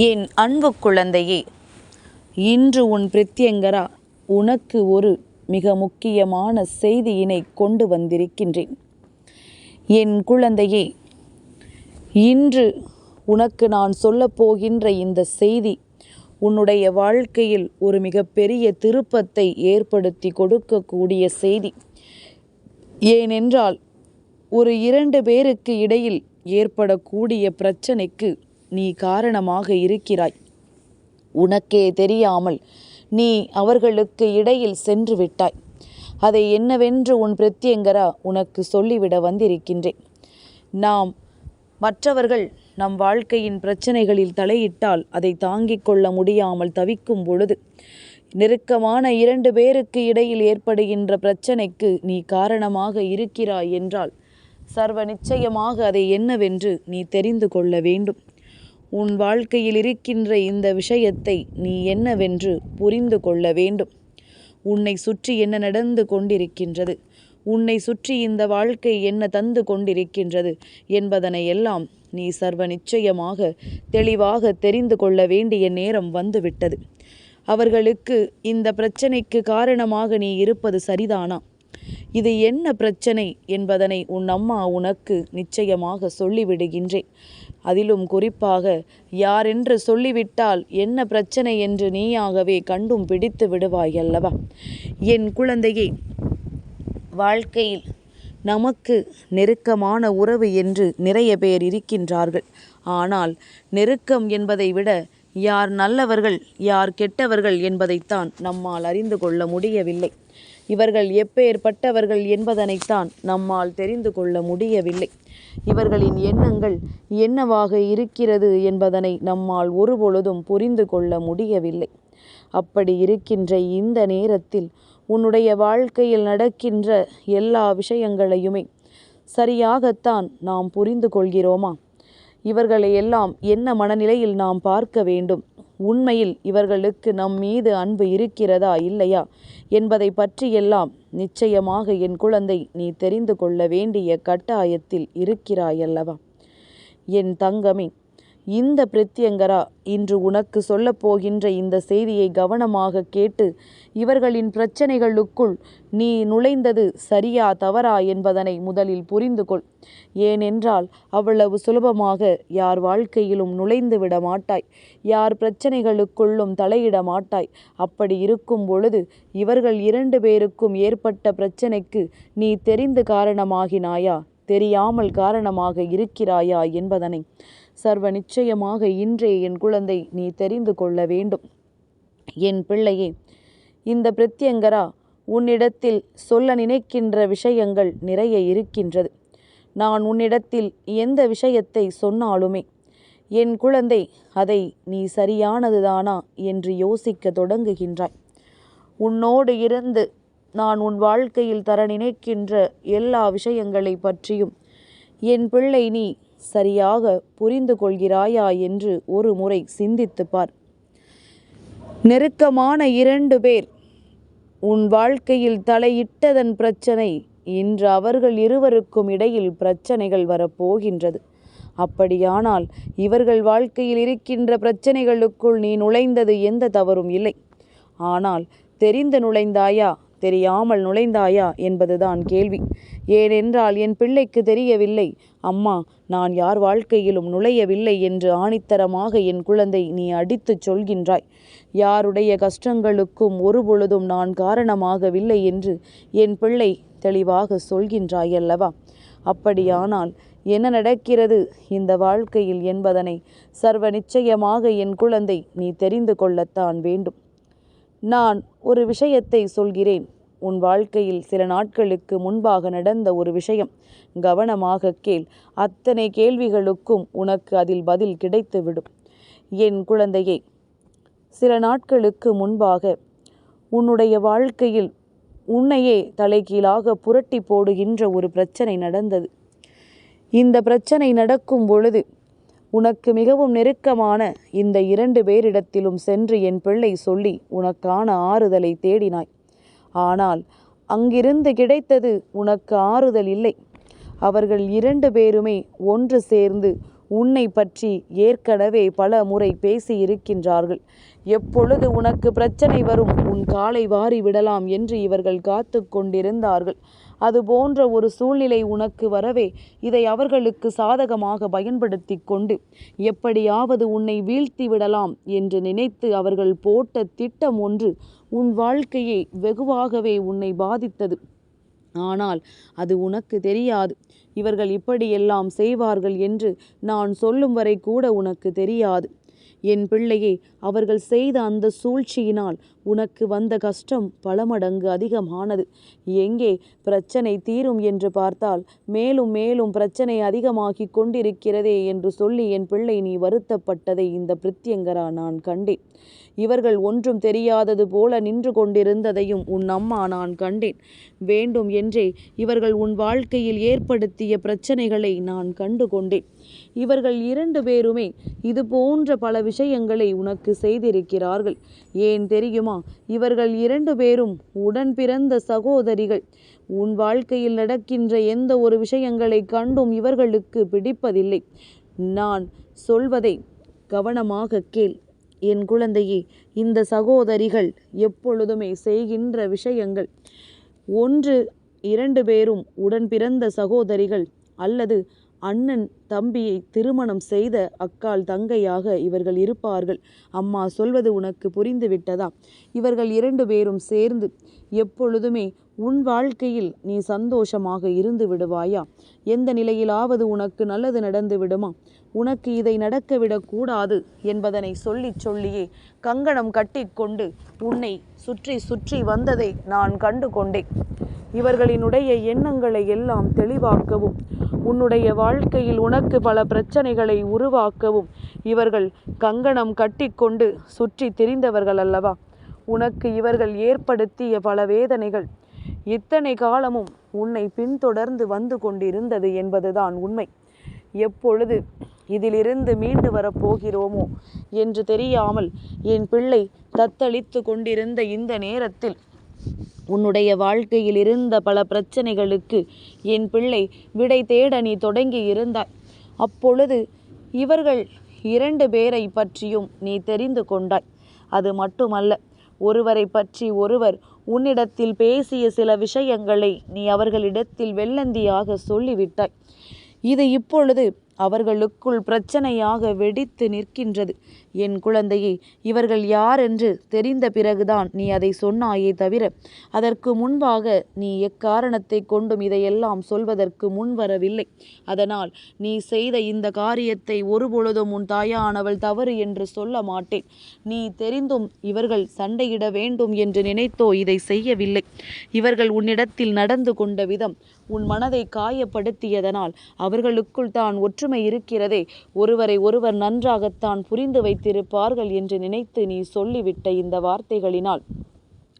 என் அன்பு குழந்தையே இன்று உன் பிரித்யங்கரா உனக்கு ஒரு மிக முக்கியமான செய்தியினை கொண்டு வந்திருக்கின்றேன். என் குழந்தையே இன்று உனக்கு நான் சொல்லப்போகின்ற இந்த செய்தி உன்னுடைய வாழ்க்கையில் ஒரு மிகப்பெரிய திருப்பத்தை ஏற்படுத்தி கொடுக்கக்கூடிய செய்தி. ஏனென்றால் ஒரு இரண்டு பேருக்கு இடையில் ஏற்படக்கூடிய பிரச்சனைக்கு நீ காரணமாக இருக்கிறாய். உனக்கே தெரியாமல் நீ அவர்களுக்கு இடையில் சென்று விட்டாய். அதை என்னவென்று உன் பிரத்யங்கரா உனக்கு சொல்லிவிட வந்திருக்கின்றேன். நாம் மற்றவர்கள் நம் வாழ்க்கையின் பிரச்சனைகளில் தலையிட்டால் அதை தாங்கிக் கொள்ள முடியாமல் தவிக்கும் பொழுது நெருக்கமான இரண்டு பேருக்கு இடையில் ஏற்படுகின்ற பிரச்சனைக்கு நீ காரணமாக இருக்கிறாய் என்றால் சர்வ நிச்சயமாக அதை என்னவென்று நீ தெரிந்து கொள்ள வேண்டும். உன் வாழ்க்கையில் இருக்கின்ற இந்த விஷயத்தை நீ என்னவென்று புரிந்து கொள்ள வேண்டும். உன்னை சுற்றி என்ன நடந்து கொண்டிருக்கின்றது? உன்னை சுற்றி இந்த வாழ்க்கை என்ன தந்து கொண்டிருக்கின்றது என்பதனை எல்லாம் நீ சர்வ நிச்சயமாக தெளிவாக தெரிந்து கொள்ள வேண்டிய நேரம் வந்துவிட்டது. அவர்களுக்கு இந்த பிரச்சனைக்கு காரணமாக நீ இருப்பது சரிதானா? இது என்ன பிரச்சனை என்பதனை உன் அம்மா உனக்கு நிச்சயமாக சொல்லிவிடுகின்றேன் அதிலும் குறிப்பாக யாரென்று சொல்லிவிட்டால் என்ன பிரச்சனை என்று நீயாகவே கண்டும் பிடித்து விடுவாய் அல்லவா என் குழந்தையை வாழ்க்கையில் நமக்கு நெருக்கமான உறவு என்று நிறைய பேர் இருக்கின்றார்கள். ஆனால் நெருக்கம் என்பதை விட யார் நல்லவர்கள் யார் கெட்டவர்கள் என்பதைத்தான் நம்மால் அறிந்து கொள்ள முடியவில்லை. இவர்கள் எப்பேற்பட்டவர்கள் என்பதனைத்தான் நம்மால் தெரிந்து கொள்ள முடியவில்லை. இவர்களின் எண்ணங்கள் என்னவாக இருக்கிறது என்பதனை நம்மால் ஒருபொழுதும் புரிந்து கொள்ள முடியவில்லை. அப்படி இருக்கின்ற இந்த நேரத்தில் உன்னுடைய வாழ்க்கையில் நடக்கின்ற எல்லா விஷயங்களையுமே சரியாகத்தான் நாம் புரிந்து கொள்கிறோமா? இவர்களை எல்லாம் என்ன மனநிலையில் நாம் பார்க்க வேண்டும்? உண்மையில் இவர்களுக்கு நம் மீது அன்பு இருக்கிறதா இல்லையா? என்பதை பற்றியெல்லாம் நிச்சயமாக என் குழந்தை நீ தெரிந்து கொள்ள வேண்டிய கட்டாயத்தில் இருக்கிறாயல்லவா? என் தங்கமே இந்த பிரத்யங்கரா இன்று உனக்கு சொல்லப்போகின்ற இந்த செய்தியை கவனமாக கேட்டு இவர்களின் பிரச்சனைகளுக்குள் நீ நுழைந்தது சரியா தவறா என்பதனை முதலில் புரிந்து கொள் ஏனென்றால் அவ்வளவு சுலபமாக யார் வாழ்க்கையிலும் நுழைந்து விட மாட்டாய் யார் பிரச்சனைகளுக்குள்ளும் தலையிட மாட்டாய். அப்படி இருக்கும் பொழுது இவர்கள் இரண்டு பேருக்கும் ஏற்பட்ட பிரச்சனைக்கு நீ தெரிந்து காரணமாகினாயா தெரியாமல் காரணமாக இருக்கிறாயா என்பதனை சர்வ நிச்சயமாக இன்றே என் குழந்தை நீ தெரிந்து கொள்ள வேண்டும். என் பிள்ளையே இந்த பிரத்யங்கரா உன்னிடத்தில் சொல்ல நினைக்கின்ற விஷயங்கள் நிறைய இருக்கின்றது. நான் உன்னிடத்தில் எந்த விஷயத்தை சொன்னாலுமே என் குழந்தை அதை நீ சரியானதுதானா என்று யோசிக்க தொடங்குகின்றாய். உன்னோடு இருந்து நான் உன் வாழ்க்கையில் தர நினைக்கின்ற எல்லா விஷயங்களை பற்றியும் என் பிள்ளை நீ சரியாக புரிந்து கொள்கிறாயா என்று ஒரு முறை சிந்தித்து பார். நெருக்கமான இரண்டு பேர் உன் வாழ்க்கையில் தலையிட்டதன் பிரச்சனை இன்று அவர்கள் இருவருக்கும் இடையில் பிரச்சனைகள் வரப்போகின்றது. அப்படியானால் இவர்கள் வாழ்க்கையில் இருக்கின்ற பிரச்சனைகளுக்குள் நீ நுழைந்தது எந்த தவறும் இல்லை. ஆனால் தெரிந்து நுழைந்தாயா? தெரியாமல் நுழைந்தாயா என்பதுதான் கேள்வி. ஏனென்றால் என் பிள்ளைக்கு தெரியவில்லை. அம்மா நான் யார் வாழ்க்கையிலும் நுழையவில்லை என்று ஆணித்தரமாக என் குழந்தை நீ அடித்துச் சொல்கின்றாய். யாருடைய கஷ்டங்களுக்கும் ஒருபொழுதும் நான் காரணமாகவில்லை என்று என் பிள்ளை தெளிவாக சொல்கின்றாய் அல்லவா அப்படியானால் என்ன நடக்கிறது? இந்த வாழ்க்கையில் என்பதனை சர்வ நிச்சயமாக என் குழந்தை நீ தெரிந்து கொள்ளத்தான் வேண்டும். நான் ஒரு விஷயத்தை சொல்கிறேன். உன் வாழ்க்கையில் சில நாட்களுக்கு முன்பாக நடந்த ஒரு விஷயம். கவனமாக கேள். அத்தனை கேள்விகளுக்கும் உனக்கு அதில் பதில் கிடைத்துவிடும். என் குழந்தையே சில நாட்களுக்கு முன்பாக உன்னுடைய வாழ்க்கையில் உன்னையே தலைகீழாக புரட்டி போடுகின்ற ஒரு பிரச்சனை நடந்தது. இந்த பிரச்சனை நடக்கும் பொழுது உனக்கு மிகவும் நெருக்கமான இந்த இரண்டு பேரிடத்திலும் சென்று என் பிள்ளை சொல்லி உனக்கான ஆறுதலை தேடினாய். ஆனால் அங்கிருந்து கிடைத்தது உனக்கு ஆறுதல் இல்லை. அவர்கள் இரண்டு பேருமே ஒன்று சேர்ந்து உன்னை பற்றி ஏற்கனவே பல முறை பேசியிருக்கின்றார்கள். எப்பொழுது உனக்கு பிரச்சனை வரும் உன் காலை வாரி விடலாம் என்று இவர்கள் காத்து கொண்டிருந்தார்கள். அது போன்ற ஒரு சூழ்நிலை உனக்கு வரவே இதை அவர்களுக்கு சாதகமாக பயன்படுத்தி கொண்டு எப்படியாவது உன்னை வீழ்த்தி விடலாம் என்று நினைத்து அவர்கள் போட்ட திட்டம் ஒன்று உன் வாழ்க்கையை வெகுவாகவே உன்னை பாதித்தது. ஆனால் அது உனக்கு தெரியாது. இவர்கள் இப்படியெல்லாம் செய்வார்கள் என்று நான் சொல்லும் வரை கூட உனக்கு தெரியாது. என் பிள்ளையே அவர்கள் செய்த அந்த சூழ்ச்சியினால் உனக்கு வந்த கஷ்டம் பல மடங்கு அதிகமானது. எங்கே பிரச்சனை தீரும் என்று பார்த்தால் மேலும் மேலும் பிரச்சனை அதிகமாகி கொண்டிருக்கிறதே என்று சொல்லி என் பிள்ளை நீ வருத்தப்பட்டதை இந்த பிரித்தியங்கரா நான் கண்டேன். இவர்கள் ஒன்றும் தெரியாதது போல நின்று கொண்டிருந்ததையும் உன் அம்மா நான் கண்டேன். வேண்டும் என்றே இவர்கள் உன் வாழ்க்கையில் ஏற்படுத்திய பிரச்சனைகளை நான் கண்டு கொண்டேன். இவர்கள் இரண்டு பேருமே இது போன்ற பல விஷயங்களை உனக்கு செய்திருக்கிறார்கள். ஏன் தெரியுமா? இவர்கள் இரண்டு பேரும் உடன் பிறந்த சகோதரிகள். உன் வாழ்க்கையில் நடக்கின்ற எந்த ஒரு விஷயங்களை கண்டும் இவர்களுக்கு பிடிப்பதில்லை. நான் சொல்வதை கவனமாக கேள். என் குழந்தையே இந்த சகோதரிகள் எப்பொழுதுமே செய்கின்ற விஷயங்கள். ஒன்று இரண்டு பேரும் உடன் பிறந்த சகோதரிகள் அல்லது அண்ணன் தம்பியை திருமணம் செய்த அக்காள் தங்கையாக இவர்கள் இருப்பார்கள். அம்மா சொல்வது உனக்கு புரிந்து விட்டதா இவர்கள் இரண்டு பேரும் சேர்ந்து எப்பொழுதுமே உன் வாழ்க்கையில் நீ சந்தோஷமாக இருந்து விடுவாயா? எந்த நிலையிலாவது உனக்கு நல்லது நடந்து விடுமா? உனக்கு இதை நடக்க விடக்கூடாது என்பதனை சொல்லிச் சொல்லியே கங்கணம் கட்டிக்கொண்டு உன்னை சுற்றி சுற்றி வந்ததை நான் கண்டு கொண்டேன். இவர்களினுடைய எண்ணங்களை எல்லாம் தெளிவாக்கவும் உன்னுடைய வாழ்க்கையில் உனக்கு பல பிரச்சனைகளை உருவாக்கவும் இவர்கள் கங்கணம் கட்டிக்கொண்டு சுற்றி திரிந்தவர்கள் அல்லவா? உனக்கு இவர்கள் ஏற்படுத்திய பல வேதனைகள். இத்தனை காலமும் உன்னை பின்தொடர்ந்து வந்து கொண்டிருந்தது என்பதுதான் உண்மை. எப்பொழுது இதிலிருந்து மீண்டு வரப்போகிறோமோ என்று தெரியாமல் என் பிள்ளை தத்தளித்து கொண்டிருந்த இந்த நேரத்தில் உன்னுடைய வாழ்க்கையில் இருந்த பல பிரச்சனைகளுக்கு என் பிள்ளை விடை தேட நீ தொடங்கி இருந்தாய். அப்பொழுது இவர்கள் இரண்டு பேரை பற்றியும் நீ தெரிந்து கொண்டாய். அது மட்டுமல்ல ஒருவரை பற்றி ஒருவர் உன்னிடத்தில் பேசிய சில விஷயங்களை நீ அவர்களிடத்தில் வெள்ளந்தியாக சொல்லிவிட்டாய். இது இப்பொழுது அவர்களுக்குள் பிரச்சனையாக வெடித்து நிற்கின்றது. என் குழந்தையே இவர்கள் யார் என்று தெரிந்த பிறகுதான் நீ அதை சொன்னாயே தவிர அதற்கு முன்பாக நீ எக்காரணத்தை கொண்டும் இதையெல்லாம் சொல்வதற்கு முன்வரவில்லை. அதனால் நீ செய்த இந்த காரியத்தை ஒருபொழுதும் உன் தாயானவள் தவறு என்று சொல்ல மாட்டேன். நீ தெரிந்தும் இவர்கள் சண்டையிட வேண்டும் என்று நினைத்தோ இதை செய்யவில்லை. இவர்கள் உன்னிடத்தில் நடந்து கொண்ட விதம் உன் மனதை காயப்படுத்தியதனால் அவர்களுக்குள் தான் ஒற்றுமை இருக்கிறதே. ஒருவரை ஒருவர் நன்றாகத்தான் புரிந்து வைத்திருப்பார்கள் என்று நினைத்து நீ சொல்லிவிட்ட இந்த வார்த்தைகளினால்.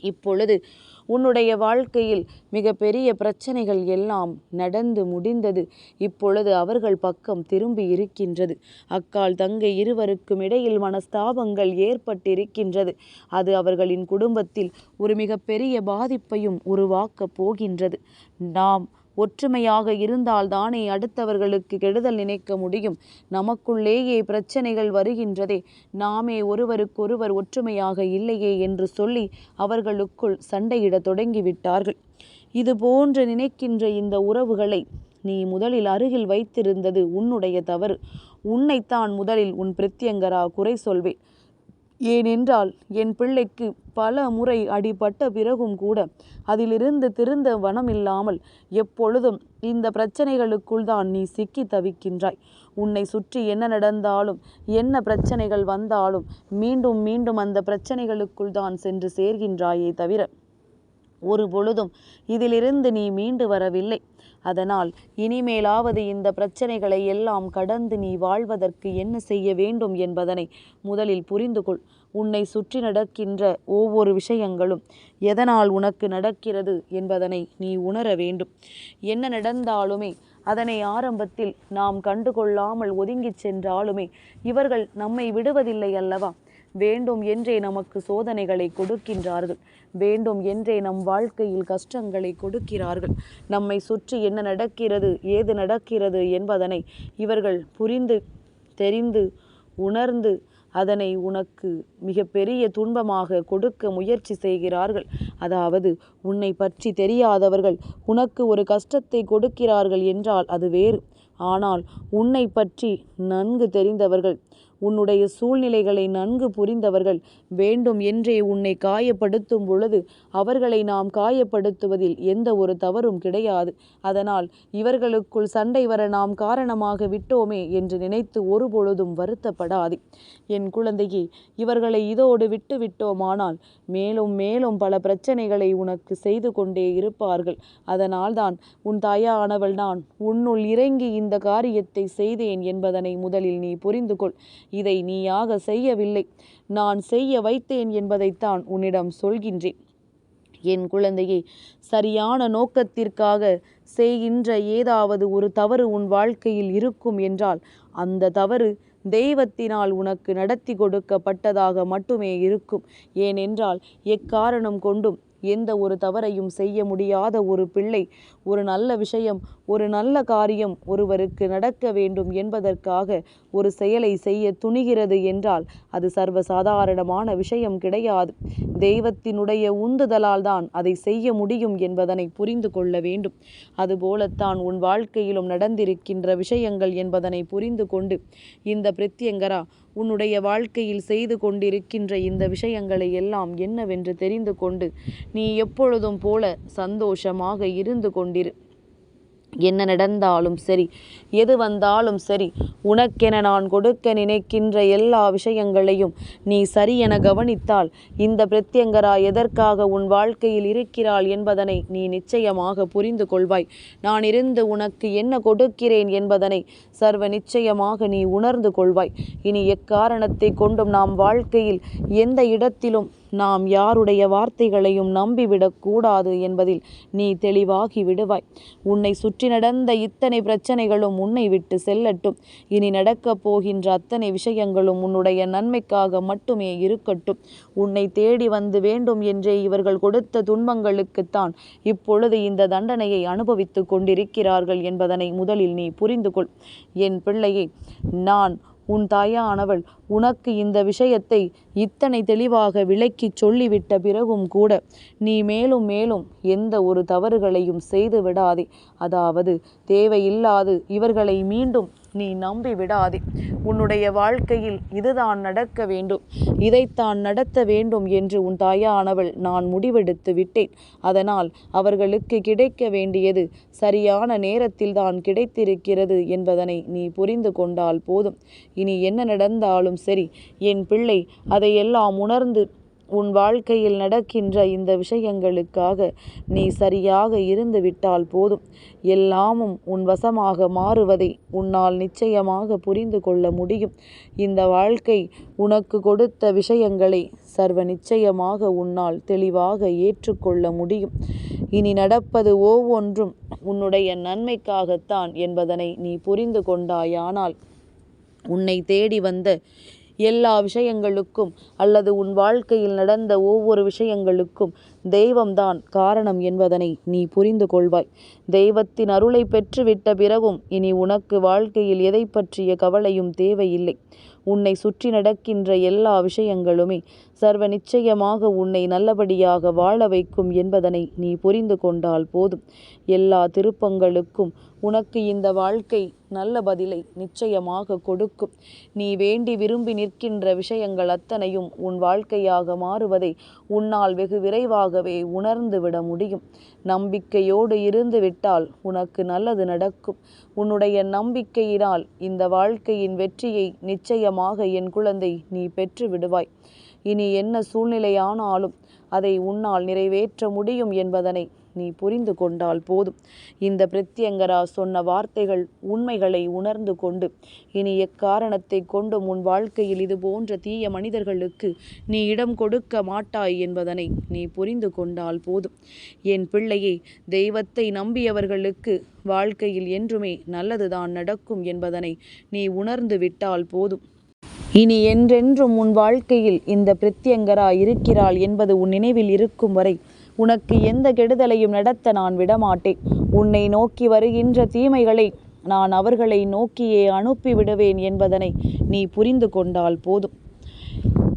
இப்பொழுது உன்னுடைய வாழ்க்கையில் மிக பெரிய பிரச்சனைகள் எல்லாம் நடந்து முடிந்தது. இப்பொழுது அவர்கள் பக்கம் திரும்பி இருக்கின்றது. அக்கால் தங்கை இருவருக்கும் இடையில் மனஸ்தாபங்கள் ஏற்பட்டிருக்கின்றது. அது அவர்களின் குடும்பத்தில் ஒரு மிக பெரிய பாதிப்பையும் உருவாக்கப் போகின்றது. நாம் ஒற்றுமையாக இருந்தால் தானே அடுத்தவர்களுக்கு கெடுதல் நினைக்க முடியும். நமக்குள்ளேயே பிரச்சனைகள் வருகின்றதே. நாமே ஒருவருக்கொருவர் ஒற்றுமையாக இல்லையே என்று சொல்லி அவர்களுக்குள் சண்டையிட தொடங்கிவிட்டார்கள். இது போன்று நினைக்கின்ற இந்த உறவுகளை நீ முதலில் அருகில் வைத்திருந்தது உன்னுடைய தவறு. உன்னைத்தான் முதலில் உன் பிரத்யங்கரா குறை சொல்வேன். ஏனென்றால் என் பிள்ளைக்கு பல முறை அடிபட்ட பிறகும் கூட அதிலிருந்து திருந்த வனமில்லாமல் எப்பொழுதும் இந்த பிரச்சனைகளுக்குள் தான் நீ சிக்கி தவிக்கின்றாய். உன்னை சுற்றி என்ன நடந்தாலும் என்ன பிரச்சனைகள் வந்தாலும் மீண்டும் மீண்டும் அந்த பிரச்சனைகளுக்குள் தான் சென்று சேர்கின்றாயே தவிர ஒரு பொழுதும் இதிலிருந்து நீ மீண்டு வரவில்லை. அதனால் இனிமேலாவது இந்த பிரச்சனைகளை எல்லாம் கடந்து நீ வாழ்வதற்கு என்ன செய்ய வேண்டும் என்பதனை முதலில் புரிந்து கொள். உன்னை சுற்றி நடக்கின்ற ஒவ்வொரு விஷயங்களும் எதனால் உனக்கு நடக்கிறது என்பதனை நீ உணர வேண்டும். என்ன நடந்தாலுமே அதனை ஆரம்பத்தில் நாம் கண்டுகொள்ளாமல் ஒதுங்கிச் சென்றாலுமே இவர்கள் நம்மை விடுவதில்லை அல்லவா? வேண்டும் என்றே நமக்கு சோதனைகளை கொடுக்கின்றார்கள். வேண்டும் என்றே நம் வாழ்க்கையில் கஷ்டங்களை கொடுக்கிறார்கள். நம்மை சுற்றி என்ன நடக்கிறது ஏது நடக்கிறது என்பதனை இவர்கள் புரிந்து தெரிந்து உணர்ந்து அதனை உனக்கு மிகப்பெரிய துன்பமாக கொடுக்க முயற்சி செய்கிறார்கள். அதாவது உன்னை பற்றி தெரியாதவர்கள் உனக்கு ஒரு கஷ்டத்தை கொடுக்கிறார்கள் என்றால் அது வேறு. ஆனால் உன்னை பற்றி நன்கு தெரிந்தவர்கள் உன்னுடைய சூழ்நிலைகளை நன்கு புரிந்தவர்கள் வேண்டும் என்றே உன்னை காயப்படுத்தும் பொழுது அவர்களை நாம் காயப்படுத்துவதில் எந்த ஒரு தவறும் கிடையாது. அதனால் இவர்களுக்குள் சண்டை வர நாம் காரணமாக விட்டோமே என்று நினைத்து ஒருபொழுதும் வருத்தப்படாது. என் குழந்தையே இவர்களை இதோடு விட்டு விட்டோமானால் மேலும் மேலும் பல பிரச்சனைகளை உனக்கு செய்து கொண்டே இருப்பார்கள். அதனால்தான் உன் தாயானவள் நான் உன்னுள் இறங்கி இந்த காரியத்தை செய்தேன் என்பதனை முதலில் நீ புரிந்து கொள் இதை நீயாக செய்யவில்லை. நான் செய்ய வைத்தேன் என்பதைத்தான் உன்னிடம் சொல்கின்றேன். என் குழந்தையை சரியான நோக்கத்திற்காக செய்கின்ற ஏதாவது ஒரு தவறு உன் வாழ்க்கையில் இருக்கும் என்றால் அந்த தவறு தெய்வத்தினால் உனக்கு நடத்தி கொடுக்கப்பட்டதாக மட்டுமே இருக்கும். ஏனென்றால் எக்காரணம் கொண்டும் எந்த ஒரு தவறையும் செய்ய முடியாத ஒரு பிள்ளை ஒரு நல்ல விஷயம் ஒரு நல்ல காரியம் ஒருவருக்கு நடக்க வேண்டும் என்பதற்காக ஒரு செயலை செய்ய துணிகிறது என்றால் அது சர்வசாதாரணமான விஷயம் கிடையாது. தெய்வத்தினுடைய உந்துதலால் தான் அதை செய்ய முடியும் என்பதனை புரிந்து கொள்ள வேண்டும். அதுபோலத்தான் உன் வாழ்க்கையிலும் நடந்திருக்கின்ற விஷயங்கள் என்பதனை புரிந்து கொண்டு இந்த பிரத்யங்கரா உன்னுடைய வாழ்க்கையில் செய்து கொண்டிருக்கின்ற இந்த விஷயங்களை எல்லாம் என்னவென்று தெரிந்து கொண்டு நீ எப்பொழுதும் போல சந்தோஷமாக இருந்து கொண்டிரு. என்ன நடந்தாலும் சரி எது வந்தாலும் சரி உனக்கென நான் கொடுக்க நினைக்கின்ற எல்லா விஷயங்களையும் நீ சரியென கவனித்தால் இந்த பிரத்யங்கரா எதற்காக உன் வாழ்க்கையில் இருக்கிறாள் என்பதனை நீ நிச்சயமாக புரிந்து கொள்வாய். நான் இருந்து உனக்கு என்ன கொடுக்கிறேன் என்பதனை சர்வ நிச்சயமாக நீ உணர்ந்து கொள்வாய். இனி எக்காரணத்தை கொண்டும் நாம் வாழ்க்கையில் எந்த இடத்திலும் நாம் யாருடைய வார்த்தைகளையும் நம்பிவிடக் கூடாது என்பதில் நீ தெளிவாகி விடுவாய். உன்னை சுற்றி நடந்த இத்தனை பிரச்சனைகளும் உன்னை விட்டு செல்லட்டும். இனி நடக்கப் போகின்ற அத்தனை விஷயங்களும் உன்னுடைய நன்மைக்காக மட்டுமே இருக்கட்டும். உன்னை தேடி வந்து வேண்டும் என்றே இவர்கள் கொடுத்த துன்பங்களுக்குத்தான் இப்பொழுது இந்த தண்டனையை அனுபவித்துக் கொண்டிருக்கிறார்கள் என்பதனை முதலில் நீ புரிந்து கொள் என் பிள்ளையை நான் உன் தாயானவள் உனக்கு இந்த விஷயத்தை இத்தனை தெளிவாக விளக்கி சொல்லிவிட்ட பிறகும் கூட நீ மேலும் மேலும் எந்த ஒரு தவறுகளையும் செய்து விடாதே அதாவது தேவையில்லாது இவர்களை மீண்டும் நீ நம்பி விடாதே. உன்னுடைய வாழ்க்கையில் இதுதான் நடக்க வேண்டும். இதைத்தான் நடத்த வேண்டும் என்று உன் தாயானவள் நான் முடிவெடுத்து விட்டேன். அதனால் அவர்களுக்கு கிடைக்க வேண்டியது சரியான நேரத்தில் தான் கிடைத்திருக்கிறது என்பதனை நீ புரிந்து கொண்டால் போதும். இனி என்ன நடந்தாலும் சரி என் பிள்ளை அதையெல்லாம் உணர்ந்து உன் வாழ்க்கையில் நடக்கின்ற இந்த விஷயங்களுக்காக நீ சரியாக இருந்து விட்டால் போதும். எல்லாமும் உன் வசமாக மாறுவதை உன்னால் நிச்சயமாக புரிந்து கொள்ள முடியும். இந்த வாழ்க்கை உனக்கு கொடுத்த விஷயங்களை சர்வ நிச்சயமாக உன்னால் தெளிவாக ஏற்றுக்கொள்ள முடியும். இனி நடப்பது ஒவ்வொன்றும் உன்னுடைய நன்மைக்காகத்தான் என்பதனை நீ புரிந்து கொண்டாயானால் உன்னை தேடி வந்த எல்லா விஷயங்களுக்கும் அல்லது உன் வாழ்க்கையில் நடந்த ஒவ்வொரு விஷயங்களுக்கும் தெய்வம்தான் காரணம் என்பதனை நீ புரிந்து கொள்வாய். தெய்வத்தின் அருளை பெற்றுவிட்ட பிறகும் இனி உனக்கு வாழ்க்கையில் எதை பற்றிய கவலையும் தேவையில்லை. உன்னை சுற்றி நடக்கின்ற எல்லா விஷயங்களுமே சர்வ நிச்சயமாக உன்னை நல்லபடியாக வாழ வைக்கும் என்பதனை நீ புரிந்து கொண்டால் போதும். எல்லா திருப்பங்களுக்கும் உனக்கு இந்த வாழ்க்கை நல்ல பதிலை நிச்சயமாக கொடுக்கும். நீ வேண்டி விரும்பி நிற்கின்ற விஷயங்கள் அத்தனையும் உன் வாழ்க்கையாக மாறுவதை உன்னால் வெகு விரைவாகவே உணர்ந்து விட முடியும். நம்பிக்கையோடு இருந்து விட்டால் உனக்கு நல்லது நடக்கும். உன்னுடைய நம்பிக்கையினால் இந்த வாழ்க்கையின் வெற்றியை நிச்சயமாக என் குழந்தை நீ பெற்று விடுவாய். இனி என்ன சூழ்நிலையானாலும் அதை உன்னால் நிறைவேற்ற முடியும் என்பதனை நீ புரிந்து கொண்டால் போதும். இந்த பிரத்யங்கரா சொன்ன வார்த்தைகள் உண்மைகளை உணர்ந்து கொண்டு இனி எக்காரணத்தை கொண்டும் உன் வாழ்க்கையில் இது போன்ற தீய மனிதர்களுக்கு நீ இடம் கொடுக்க மாட்டாய் என்பதனை நீ புரிந்து கொண்டால் போதும். என் பிள்ளையே தெய்வத்தை நம்பியவர்களுக்கு வாழ்க்கையில் என்றுமே நல்லதுதான் நடக்கும் என்பதனை நீ உணர்ந்து விட்டால் போதும். இனி என்றென்றும் உன் வாழ்க்கையில் இந்த பிரத்யங்கரா இருக்கிறாள் என்பது உன் நினைவில் இருக்கும் வரை உனக்கு எந்த கெடுதலையும் நடத்த நான் விடமாட்டேன். உன்னை நோக்கி வருகின்ற தீமைகளை நான் அவர்களை நோக்கியே அனுப்பி விடுவேன் என்பதனை நீ புரிந்து கொண்டால் போதும்.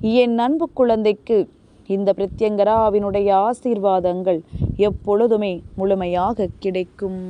என் அன்பு குழந்தைக்கு இந்த பிரத்யங்கராவினுடைய ஆசீர்வாதங்கள் எப்பொழுதுமே முழுமையாக கிடைக்கும்.